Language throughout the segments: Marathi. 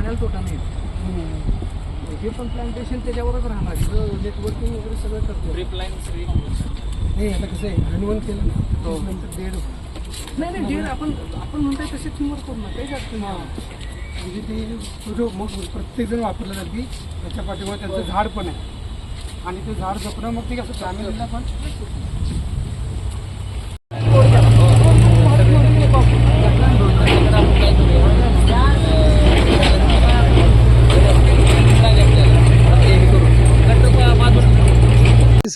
पाण्याला तोटा नाही. हे पण प्लांटेशन त्याच्यावरच राहणार. नेटवर्किंग वगैरे सगळं करतो. रिप्लाईन नाही आता कसं आहे हनुमान केलं दीड. नाही नाही डेड आपण आपण म्हणतोय तशी तुम्हाला करू ना काही जास्त म्हणजे ते जो मग प्रत्येकजण वापरलं जाते त्याच्या पाठीमुळे त्यांचं झाड पण आहे. आणि ते झाड जपणं मग ते कसं चांगलं पण.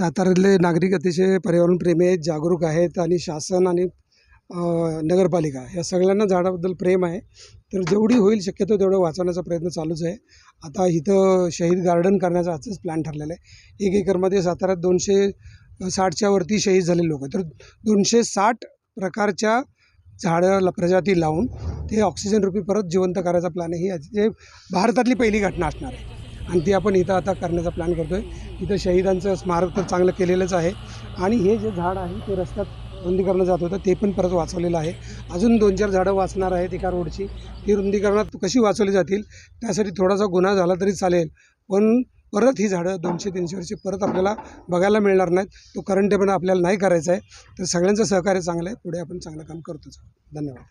साताऱ्यातले नागरिक अतिशय पर्यावरणप्रेमी आहेत जागरूक आहेत आणि शासन आणि नगरपालिका या सगळ्यांना झाडाबद्दल प्रेम आहे. तर जेवढी होईल शक्यतो तेवढं वाचवण्याचा प्रयत्न चालूच आहे. आता इथं शहीद गार्डन करण्याचा आजच प्लॅन ठरलेला आहे. एक एकरमध्ये साताऱ्यात दोनशे साठच्या वरती शहीद झालेले लोक तर दोनशे साठ प्रकारच्या झाडं प्रजाती लावून ते ऑक्सिजन रूपी परत जिवंत करायचा प्लॅन आहे. ही भारतातली पहिली घटना असणार आहे. आणि ती आपण इथं आता करण्याचा प्लॅन करतो आहे इथं शहीदांचं स्मारक तर चांगलं केलेलंच आहे. आणि हे जे झाड आहे ते रस्त्यात रुंदीकरणं जात होतं ते पण परत वाचवलेलं आहे. अजून दोन चार झाडं वाचणार आहेत एका रोडची ती रुंदीकरणात कशी वाचवली जातील त्यासाठी थोडासा गुन्हा झाला तरी चालेल. पण परत ही झाडं दोनशे तीनशे वर्षी परत आपल्याला बघायला मिळणार नाहीत. तो करंटेपणा आपल्याला नाही करायचा आहे. तर सगळ्यांचं सहकार्य चांगलं आहे. पुढे आपण चांगलं काम करतोच. धन्यवाद.